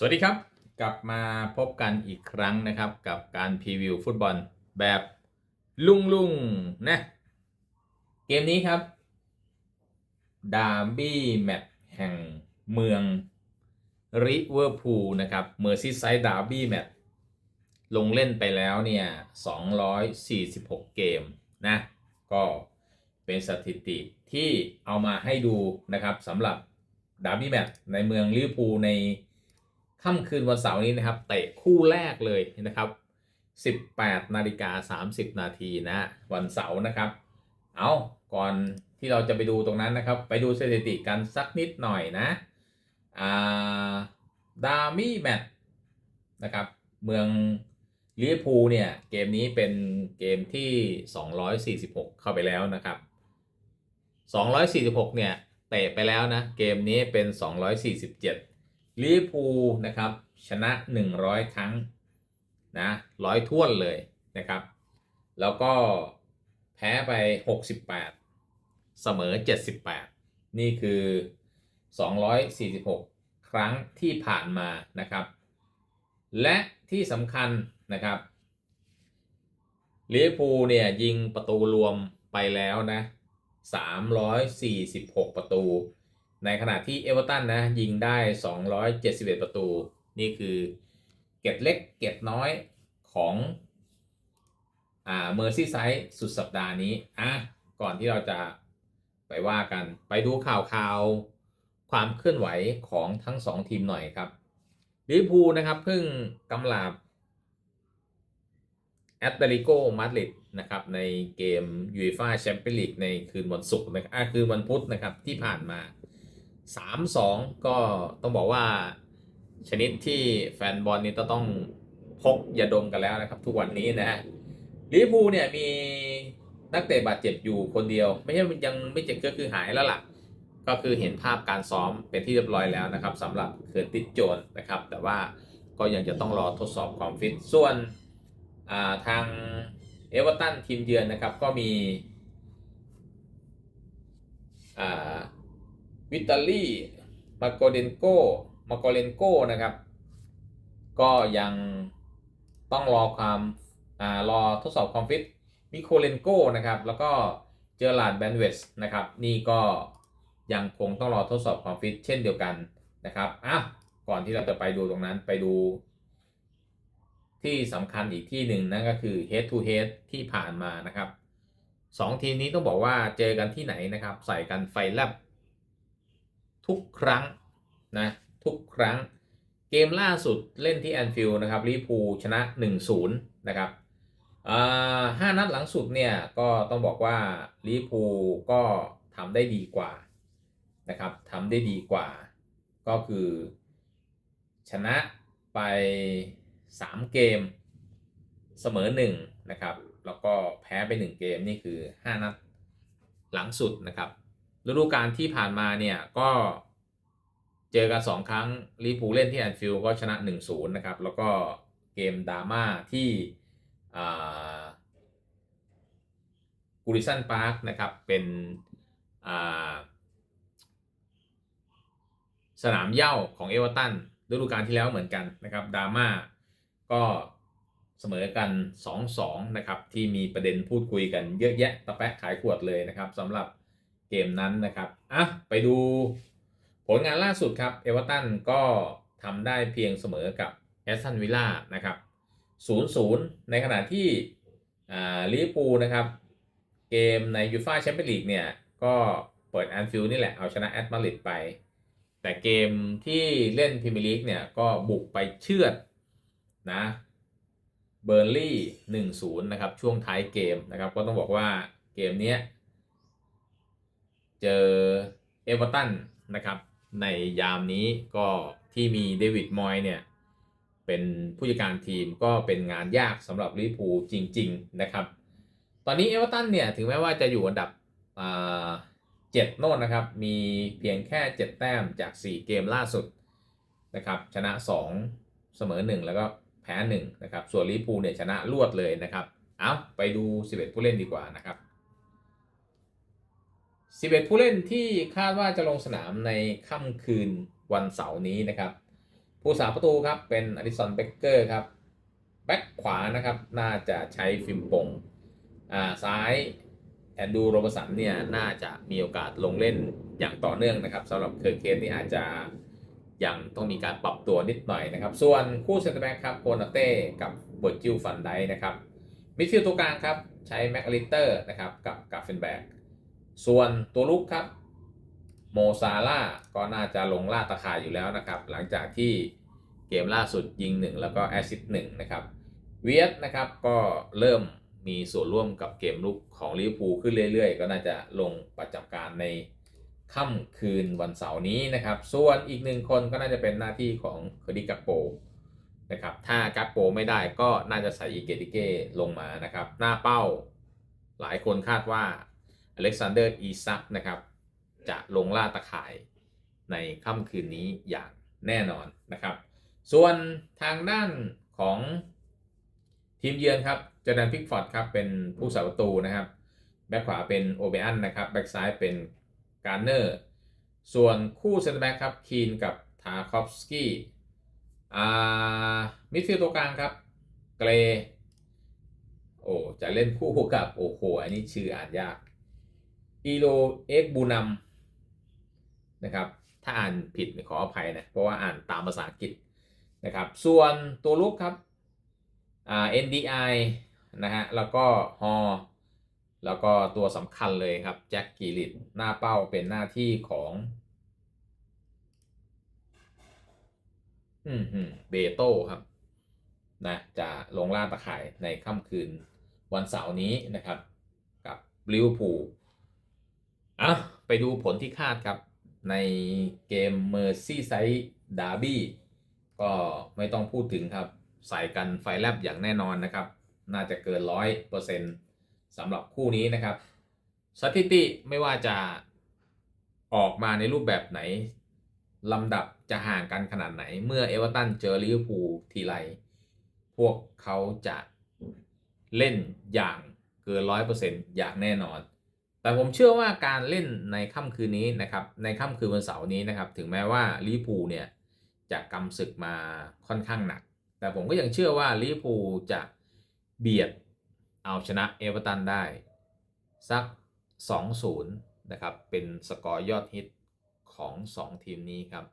สวัสดีครับ กลับมาพบกันอีกครั้งนะครับกับการพรีวิวฟุตบอลแบบลุงลุงๆนะ เกมนี้ครับดาร์บี้แมตช์แห่งเมืองริเวอร์พูลนะครับเมอร์ซีไซด์ดาร์บี้แมตช์ลงเล่นไปแล้วเนี่ย 246 เกมนะ ก็เป็นสถิติที่เอามาให้ดูนะครับสำหรับดาร์บี้แมตช์ในเมืองลิเวอร์พูลใน ค่ำคืนวันเสาร์นี้นะครับเตะคู่แรกเลยนะครับ 18นาฬิกา30 นาทีนะวันเสาร์นะครับ เอาก่อนที่เราจะไปดูตรงนั้นนะครับ ไปดูสถิติกันสักนิดหน่อยนะอ่าดามี่แมตนะครับ เมืองลิเวอร์พูลเนี่ย เกมนี้เป็นเกมที่ 246 เข้าไปแล้วนะครับ 246 เนี่ย เตะไปแล้วนะ เกมนี้เป็น 247 ลิเวอร์พูลนะครับชนะ 100 ครั้งนะร้อยท่วนเลยนะครับ แล้วก็แพ้ไป 68 เสมอ 78 นี่คือ 246 ครั้งที่ผ่านมานะครับ และที่สำคัญนะครับลิเวอร์พูลเนี่ยยิงประตูรวมไปแล้วนะ 346 ประตู ในขณะที่เอเวอร์ตันนะยิงได้ 271 ประตู นี่คือเกร็ดเล็กเกร็ดน้อยของอ่าเมอร์ซี่ไซด์สุดสัปดาห์นี้อะก่อนที่เราจะไปว่ากันไปดูข่าวข่าวความเคลื่อนไหวของทั้งสองทีมหน่อยครับลิพูนะครับเพิ่งกำลาบแอตเลติโกมาดริดนะครับในเกมยูฟ่าแชมเปี้ยนลีกในคืนวันศุกร์นะครับคืนวันพุธนะครับที่ผ่านมา 3-2 ก็ต้องบอกว่าชนิดที่แฟนบอลนี่ต้องพกยาดมกันแล้วนะครับ ทุกวันนี้นะลิเวอร์พูลเนี่ยมีนักเตะบาดเจ็บอยู่คนเดียว ไม่ใช่ยังไม่เจ็บก็คือหายแล้วล่ะ ก็คือเห็นภาพการซ้อมเป็นที่เรียบร้อยแล้วนะครับสำหรับเคิร์ติสโจนนะครับ แต่ว่าก็ยังจะต้องรอทดสอบความฟิตส่วนาทางเอเวอร์ตันทีมเยือนนะครับ ก็มีอ่า วิตาลีมาโกเดนโกมาโกเลนโกนะครับ ก็ยังต้องรอความอ่ารอทดสอบความฟิตมิโคเลนโกนะครับ แล้วก็เจอร์ลาร์ดแบนเวสนะครับ นี่ก็ยังคงต้องรอทดสอบความฟิตเช่นเดียวกันนะครับอะก่อนที่เราจะไปดูตรงนั้นไปดู ที่สำคัญอีกที่หนึ่งนั่นก็คือ head to head ที่ผ่านมานะครับสองทีมนี้ต้องบอกว่าเจอกันที่ไหนนะครับ ใส่กันไฟแลบ ทุกครั้งนะทุกครั้งเกมล่าสุดเล่นที่แอนฟิลด์นะครับลิพูชนะ 1-0 นะครับห้านัดหลังสุดเนี่ยก็ต้องบอกว่าลิพูก็ทำได้ดีกว่านะครับทำได้ดีกว่า ก็คือ ชนะไป 3 เกมเสมอ1นะครับแล้วก็แพ้ไป 1 เกมนี่คือ 5 นัดหลังสุดนะครับ ฤดูกาลที่ผ่านมาเนี่ยก็เจอกัน2ครั้งลิปูเล่นที่แอนฟิลด์ก็ชนะ 1-0 นะครับ แล้วก็เกมดราม่าที่กูริสันพาร์คนะครับ เป็นสนามเย่าของเอเวอร์ตันฤดูกาลที่แล้วเหมือนกันนะครับดราม่าก็เสมอกัน 2-2 นะครับ ที่มีประเด็นพูดคุยกันเยอะแยะตะแปะขายขวดเลยนะครับสำหรับ เกมนั้นนะครับอะไปดูผลงานล่าสุดครับ เอเวอร์ตันก็ทำได้เพียงเสมอกับแอสตันวิลล่านะครับ0-0ในขณะที่ลิเวอร์พูนะครับ เกมในยูฟ่าแชมเปี้ยนลีกเนี่ย ก็เปิดแอนฟิลด์นี่แหละ เอาชนะแอตมาริดไป แต่เกมที่เล่นพรีเมียร์ลีกเนี่ย ก็บุกไปเชือดนะเบอร์ลี่หนึ่งศูนย์นะครับ ช่วงท้ายเกมนะครับ ก็ต้องบอกว่าเกมนี้ เจอเอเวอร์ตันนะครับในยามนี้ก็ที่มีเดวิดมอยเนี่ยเป็นผู้จัดการทีมก็เป็นงานยากสำหรับลิเวอร์พูลจริง ๆ นะครับ ตอนนี้เอเวอร์ตันเนี่ยถึงแม้ว่าจะอยู่อันดับเจ็ดโน่นนะครับ มีเพียงแค่ 7 แต้มจาก 4 เกมล่าสุดนะครับชนะ 2 เสมอ 1 แล้วก็แพ้1นะครับส่วนลิเวอร์พูลเนี่ยชนะรวดเลยนะครับ เอาไปดู 11 ผู้เล่นดีกว่านะครับ 11 ผู้เล่นที่คาดว่าจะลงสนามในค่ำคืนวันเสาร์นี้นะครับ ผู้สาประตูครับเป็นอดิสันเบเกอร์ครับ แบ็คขวานะครับน่าจะใช้ฟิมปงอ่าซ้ายแอนดูโรบสันเนี่ยน่าจะมีโอกาสลงเล่นอย่างต่อเนื่องนะครับสำหรับเคอร์เคสนี่อาจจะยังต้องมีการปรับตัวนิดหน่อยนะครับ ส่วนคู่เซนเตอร์แบ็กครับโคนาเต้กับเบิร์จิลฟันไดนะครับมิดฟิลด์ตัวกลางครับ ใช้แม็กอลิเตอร์นะครับกับกาเฟนแบก ส่วนตัวลุกครับโมซาล่าก็น่าจะลงล่าตะข่ายอยู่แล้วนะครับ หลังจากที่เกมล่าสุดยิง 1 แล้วก็แอซิสต์หนะครับเวียดนะครับก็เริ่มมีส่วนร่วมกับเกมลุกของลิเวอร์พูลขึ้นเรื่อยๆ ก็น่าจะลงประจำการในค่ำคืนวันเสาร์นี้นะครับ ส่วนอีกหนึ่งคนก็น่าจะเป็นหน้าที่ของคดิกัปโปนะครับถ้ากัปโปไม่ได้ก็น่าจะใส่อีเกติเก้ลงมานะครับ หน้าเป้าหลายคนคาดว่า อเล็กซานเดอร์อีซักนะครับ จะลงล่าตะข่ายในค่ำคืนนี้อย่างแน่นอนนะครับ ส่วนทางด้านของทีมเยือนครับจอร์แดนพิกฟอร์ดครับเป็นผู้สาประตูนะครับ แบ็คขวาเป็นโอเบอันนะครับ แบ็คซ้ายเป็นการเนอร์ ส่วนคู่เซนเตอร์แบ็คครับคีนกับทาคอฟสกี้อ่ามิดฟิลด์ตัวกลางครับ เกรโอ้จะเล่นคู่กับโอ้โหอันนี้ชื่ออ่านยาก อีโลเอ็กบูนัมนะครับถ้าอ่านผิดขออภัยนะเพราะว่าอ่านตามภาษาอังกฤษนะครับ ส่วนตัวลุกครับอ่า NDI นะฮะแล้วก็ฮอแล้วก็ตัวสำคัญเลยครับแจ็คกีริตหน้าเป้าเป็นหน้าที่ของอืมอืมเบโต้ครับนะจะลงล่าตะข่ายในค่ำคืนวันเสาร์นี้นะครับ กับลิเวอร์พูล อะไปดูผลที่คาดครับในเกมเมอร์ซี่ไซด์ดาร์บี้ก็ไม่ต้องพูดถึงครับ ใส่กันไฟแลบอย่างแน่นอนนะครับ น่าจะเกินร้อยเปอร์เซ็นต์สำหรับคู่นี้นะครับ สถิติไม่ว่าจะออกมาในรูปแบบไหนลำดับจะห่างกันขนาดไหน เมื่อเอเวอร์ตันเจอลิเวอร์พูลทีไร พวกเขาจะเล่นอย่างเกินร้อยเปอร์เซ็นต์อย่างแน่นอน แต่ผมเชื่อว่าการเล่นในค่ำคืนนี้นะครับ ในค่ำคืนวันเสาร์นี้นะครับ ถึงแม้ว่าลิเวอร์พูเนี่ยจะกำศึกมาค่อนข้างหนัก แต่ผมก็ยังเชื่อว่าลิเวอร์พูจะเบียดเอาชนะเอเวอร์ตันได้ สัก 2-0 นะครับ เป็นสกอร์ยอดฮิตของ 2 ทีมนี้ครับ